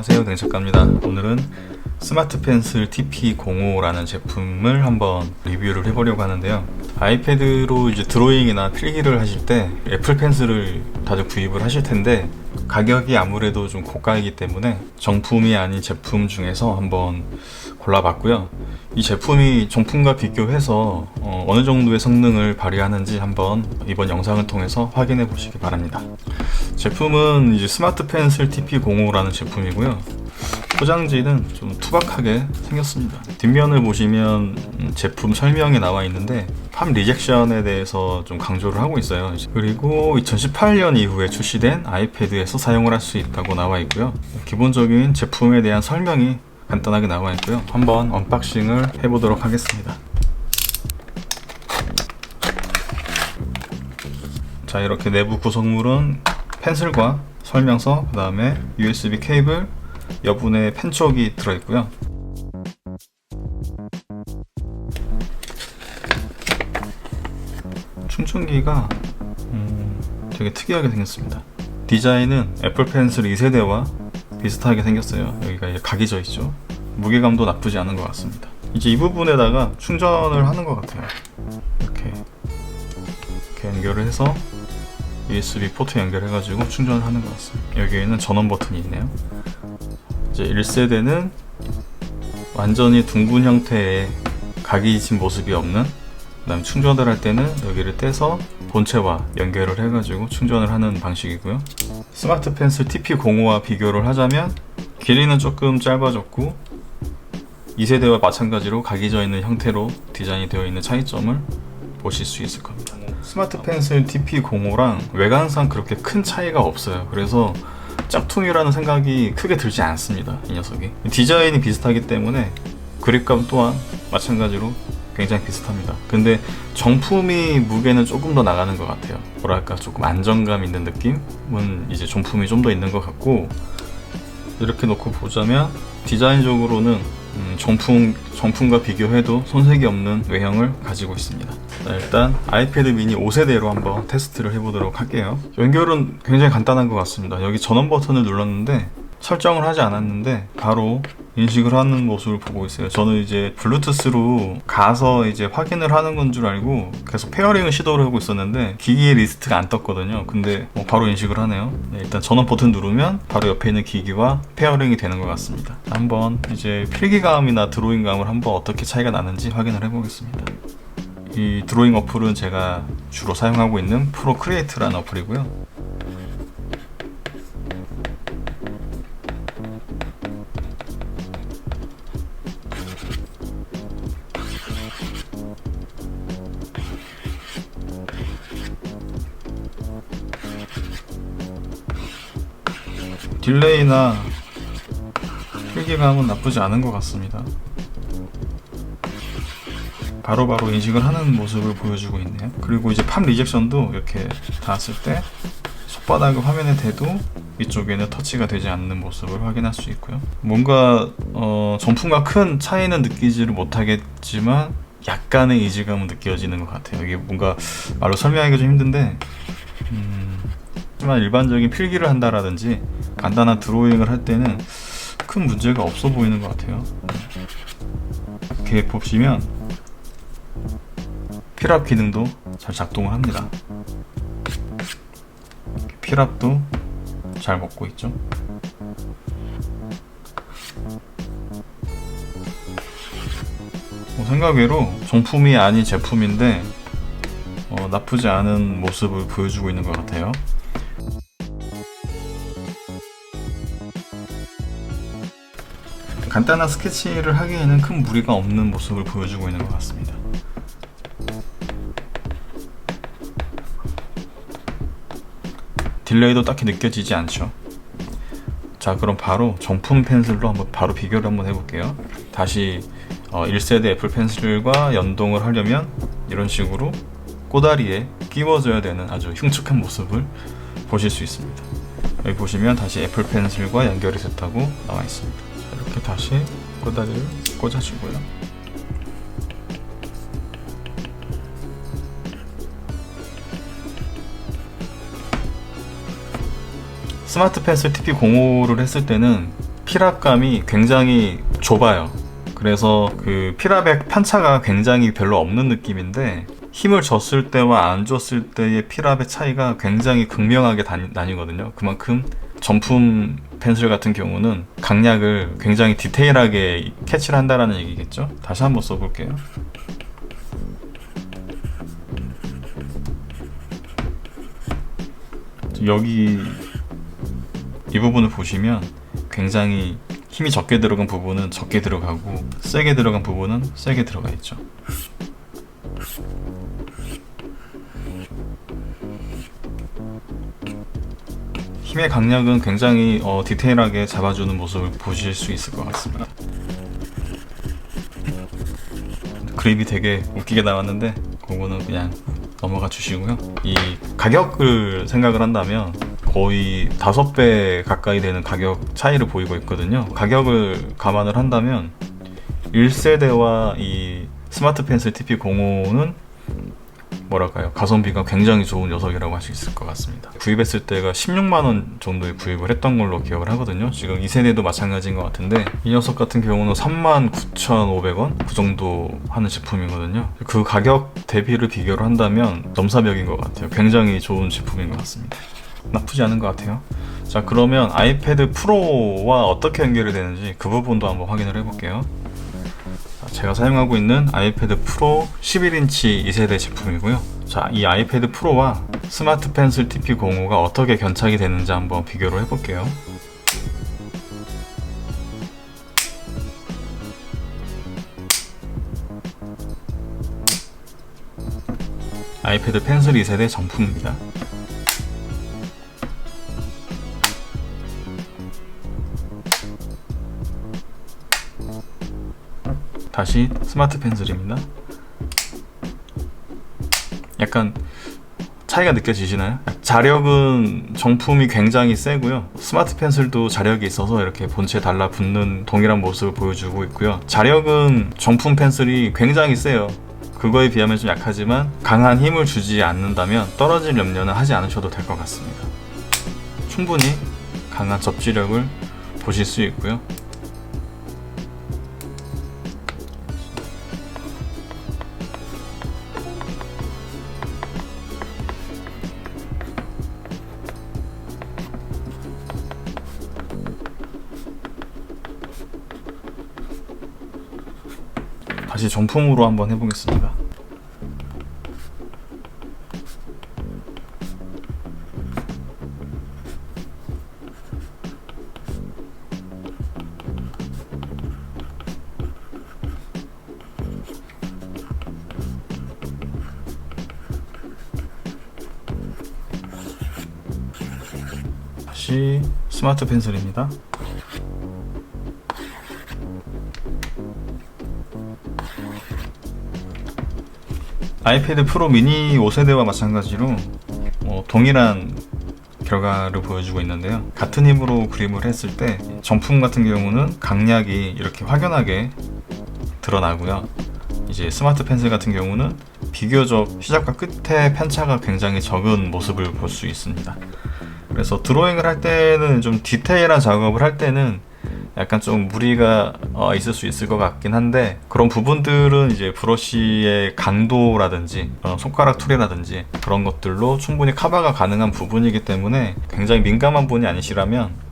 안녕하세요 댕작가입니다. 오늘은 스마트 펜슬 TP05라는 제품을 한번 리뷰를 해보려고 하는데요. 아이패드로 이제 드로잉이나 필기를 하실 때 애플 펜슬을 다들 구입을 하실 텐데 가격이 아무래도 좀 고가이기 때문에 정품이 아닌 제품 중에서 한번 골라봤고요 이 제품이 정품과 비교해서 어, 느 정도의 성능을 발휘하는지 한번 이번 영상을 통해서 확인해 보시기 바랍니다 제품은 이제 스마트 펜슬 TP05라는 제품이고요. 포장지는 좀 투박하게 생겼습니다. 뒷면을 보시면 음, 제품 설명이 나와 있는데 팜 리젝션에 대해서 좀 강조를 하고 있어요. 그리고 2018년 이후에 출시된 아이패드에서 사용을 할 수 있다고 나와 있고요. 기본적인 제품에 대한 설명이 간단하게 나와 있고요. 한번 언박싱을 해보도록 하겠습니다. 자 이렇게 내부 구성물은 펜슬과 설명서, 그 다음에 USB 케이블, 여분의 펜촉이 들어있고요. 충전기가 음, 되게 특이하게 생겼습니다. 디자인은 애플 펜슬 2세대와 비슷하게 생겼어요. 여기가 각이 져 있죠. 무게감도 나쁘지 않은 것 같습니다. 이제 이 부분에다가 충전을 하는 것 같아요. 이렇게 이렇게 연결을 해서 USB 포트 연결해가지고 충전을 하는 것 같습니다. 여기에는 전원 버튼이 있네요. 이제 1세대는 완전히 둥근 형태의 각이 진 모습이 없는 그다음 충전을 할 때는 여기를 떼서 본체와 연결을 해가지고 충전을 하는 방식이고요. 스마트 펜슬 TP05와 비교를 하자면 길이는 조금 짧아졌고 2세대와 마찬가지로 각이 져 있는 형태로 디자인이 되어 있는 차이점을 보실 수 있을 겁니다. 스마트 펜슬 TP05랑 외관상 그렇게 큰 차이가 없어요. 그래서 짝퉁이라는 생각이 크게 들지 않습니다. 이 녀석이. 디자인이 비슷하기 때문에 그립감 또한 마찬가지로 굉장히 비슷합니다. 근데 정품이 무게는 조금 더 나가는 것 같아요. 뭐랄까 조금 안정감 있는 느낌은 이제 정품이 좀 더 있는 것 같고 이렇게 놓고 보자면 디자인적으로는 음, 정품, 정품과 비교해도 손색이 없는 외형을 가지고 있습니다. 자, 일단 아이패드 미니 5세대로 한번 테스트를 해보도록 할게요. 연결은 굉장히 간단한 것 같습니다. 여기 전원 버튼을 눌렀는데 설정을 하지 않았는데 바로 인식을 하는 모습을 보고 있어요. 저는 이제 블루투스로 가서 이제 확인을 하는 건 줄 알고 계속 페어링을 시도를 하고 있었는데 기기의 리스트가 안 떴거든요. 근데 뭐 바로 인식을 하네요. 네, 일단 전원 버튼 누르면 바로 옆에 있는 기기와 페어링이 되는 것 같습니다. 한번 이제 필기감이나 드로잉감을 한번 어떻게 차이가 나는지 확인을 해보겠습니다. 이 드로잉 어플은 제가 주로 사용하고 있는 프로 크리에이트라는 어플이고요. 딜레이나 필기감은 나쁘지 않은 것 같습니다. 바로바로 바로 인식을 하는 모습을 보여주고 있네요. 그리고 이제 팝 리젝션도 이렇게 닿았을 때 손바닥이 화면에 대도 이쪽에는 터치가 되지 않는 모습을 확인할 수 있고요. 뭔가 어, 정품과 큰 차이는 느끼지를 못하겠지만 약간의 이질감은 느껴지는 것 같아요. 이게 뭔가 말로 설명하기가 좀 힘든데 음, 하지만 일반적인 필기를 한다라든지 간단한 드로잉을 할 때는 큰 문제가 없어 보이는 것 같아요. 이렇게 보시면 필압 기능도 잘 작동을 합니다. 필압도 잘 먹고 있죠. 뭐 생각외로 정품이 아닌 제품인데 어, 나쁘지 않은 모습을 보여주고 있는 것 같아요. 간단한 스케치를 하기에는 큰 무리가 없는 모습을 보여주고 있는 것 같습니다. 딜레이도 딱히 느껴지지 않죠. 자, 그럼 바로 정품 펜슬로 한번 바로 비교를 한번 해볼게요. 다시 어, 1세대 애플 펜슬과 연동을 하려면 이런 식으로 꼬다리에 끼워줘야 되는 아주 흉측한 모습을 보실 수 있습니다. 여기 보시면 다시 애플 펜슬과 연결이 됐다고 나와 있습니다. 이렇게 다시 꼬다리를 꽂아주고요. 스마트 펜슬 TP05를 했을 때는 피랍감이 굉장히 좁아요. 그래서 그 피랍의 편차가 굉장히 별로 없는 느낌인데 힘을 줬을 때와 안 줬을 때의 피랍의 차이가 굉장히 극명하게 단- 나뉘거든요. 그만큼 정품 펜슬 같은 경우는 강약을 굉장히 디테일하게 캐치를 한다라는 얘기겠죠. 다시 한번 써볼게요. 여기 이 부분을 보시면 굉장히 힘이 적게 들어간 부분은 적게 들어가고 세게 들어간 부분은 세게 들어가 있죠. 힘의 강약은 굉장히 어, 디테일하게 잡아주는 모습을 보실 수 있을 것 같습니다. 그립이 되게 웃기게 나왔는데 그거는 그냥 넘어가 주시고요. 이 가격을 생각을 한다면 거의 다섯 배 가까이 되는 가격 차이를 보이고 있거든요. 가격을 감안을 한다면 1세대와 이 스마트 펜슬 TP05는 뭐랄까요? 가성비가 굉장히 좋은 녀석이라고 할 수 있을 것 같습니다. 구입했을 때가 16만 원 정도에 구입을 했던 걸로 기억을 하거든요. 지금 2세대도 마찬가지인 것 같은데 이 녀석 같은 경우는 39,500원? 그 정도 하는 제품이거든요. 그 가격 대비를 비교를 한다면 넘사벽인 것 같아요. 굉장히 좋은 제품인 것 같습니다. 나쁘지 않은 것 같아요. 자 그러면 아이패드 프로와 어떻게 연결이 되는지 그 부분도 한번 확인을 해볼게요. 자, 제가 사용하고 있는 아이패드 프로 11인치 2세대 제품이고요. 자, 이 아이패드 프로와 스마트 펜슬 TP05가 어떻게 견착이 되는지 한번 비교를 해볼게요. 아이패드 펜슬 2세대 정품입니다. 다시 스마트 펜슬입니다. 약간 차이가 느껴지시나요? 자력은 정품이 굉장히 세고요. 스마트 펜슬도 자력이 있어서 이렇게 본체에 달라붙는 동일한 모습을 보여주고 있고요. 자력은 정품 펜슬이 굉장히 세요. 그거에 비하면 좀 약하지만 강한 힘을 주지 않는다면 떨어질 염려는 하지 않으셔도 될 것 같습니다. 충분히 강한 접지력을 보실 수 있고요. 다시 정품으로 한번 해보겠습니다. 다시 스마트 펜슬입니다. 아이패드 프로 미니 5세대와 마찬가지로 어, 동일한 결과를 보여주고 있는데요. 같은 힘으로 그림을 했을 때 정품 같은 경우는 강약이 이렇게 확연하게 드러나고요. 이제 스마트 펜슬 같은 경우는 비교적 시작과 끝에 편차가 굉장히 적은 모습을 볼 수 있습니다. 그래서 드로잉을 할 때는 좀 디테일한 작업을 할 때는 약간 좀 무리가 어, 있을 수 있을 것 같긴 한데 그런 부분들은 이제 브러쉬의 강도라든지 어, 손가락 툴이라든지 그런 것들로 충분히 커버가 가능한 부분이기 때문에 굉장히 민감한 분이 아니시라면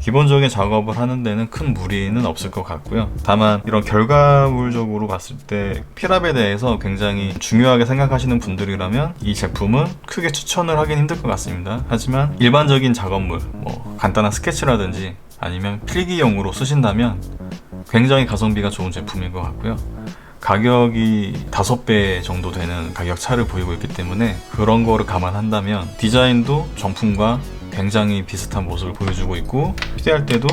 기본적인 작업을 하는 데는 큰 무리는 없을 것 같고요. 다만 이런 결과물적으로 봤을 때 피랍에 대해서 굉장히 중요하게 생각하시는 분들이라면 이 제품은 크게 추천을 하긴 힘들 것 같습니다. 하지만 일반적인 작업물, 뭐 간단한 스케치라든지 아니면 필기용으로 쓰신다면 굉장히 가성비가 좋은 제품인 것 같고요. 가격이 5배 정도 되는 가격 차를 보이고 있기 때문에 그런 거를 감안한다면 디자인도 정품과 굉장히 비슷한 모습을 보여주고 있고 휴대할 때도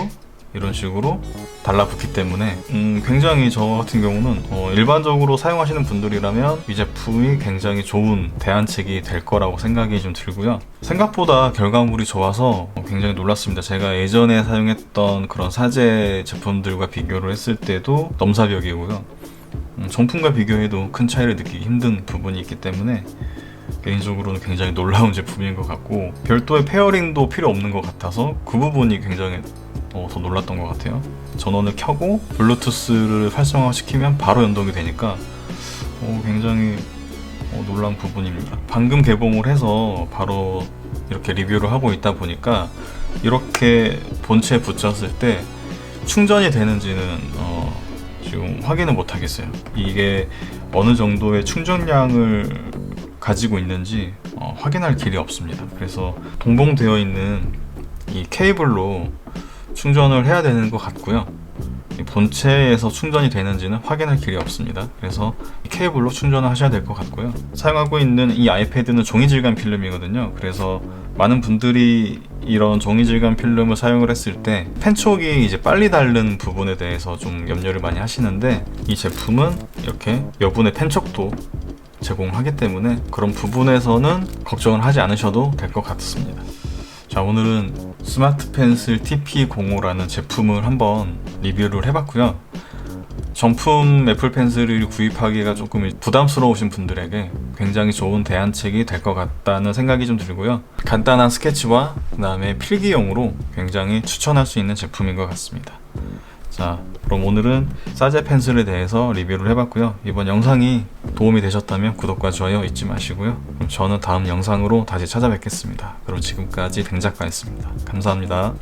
이런 식으로 달라붙기 때문에 음, 굉장히 저 같은 경우는 어, 일반적으로 사용하시는 분들이라면 이 제품이 굉장히 좋은 대안책이 될 거라고 생각이 좀 들고요. 생각보다 결과물이 좋아서 굉장히 놀랐습니다. 제가 예전에 사용했던 그런 사제 제품들과 비교를 했을 때도 넘사벽이고요. 음, 정품과 비교해도 큰 차이를 느끼기 힘든 부분이 있기 때문에 개인적으로는 굉장히 놀라운 제품인 것 같고 별도의 페어링도 필요 없는 것 같아서 그 부분이 굉장히 어, 더 놀랐던 것 같아요. 전원을 켜고 블루투스를 활성화시키면 바로 연동이 되니까 어, 굉장히 어, 놀란 부분입니다. 방금 개봉을 해서 바로 이렇게 리뷰를 하고 있다 보니까 이렇게 본체에 붙였을 때 충전이 되는지는 어, 지금 확인을 못 하겠어요. 이게 어느 정도의 충전량을 가지고 있는지 어, 확인할 길이 없습니다. 그래서 동봉되어 있는 이 케이블로 충전을 해야 되는 것 같고요. 이 본체에서 충전이 되는지는 확인할 길이 없습니다. 그래서 이 케이블로 충전을 하셔야 될 것 같고요. 사용하고 있는 이 아이패드는 종이 질감 필름이거든요. 그래서 많은 분들이 이런 종이 질감 필름을 사용을 했을 때 펜촉이 이제 빨리 닳는 부분에 대해서 좀 염려를 많이 하시는데 이 제품은 이렇게 여분의 펜촉도 제공하기 때문에 그런 부분에서는 걱정을 하지 않으셔도 될 것 같습니다. 자 오늘은 스마트 펜슬 TP05라는 제품을 한번 리뷰를 해봤고요. 정품 애플 펜슬을 구입하기가 조금 부담스러우신 분들에게 굉장히 좋은 대안책이 될 것 같다는 생각이 좀 들고요. 간단한 스케치와 그다음에 필기용으로 굉장히 추천할 수 있는 제품인 것 같습니다. 자, 그럼 오늘은 사제 펜슬에 대해서 리뷰를 해봤고요. 이번 영상이 도움이 되셨다면 구독과 좋아요 잊지 마시고요. 그럼 저는 다음 영상으로 다시 찾아뵙겠습니다. 그럼 지금까지 댕작가였습니다. 감사합니다.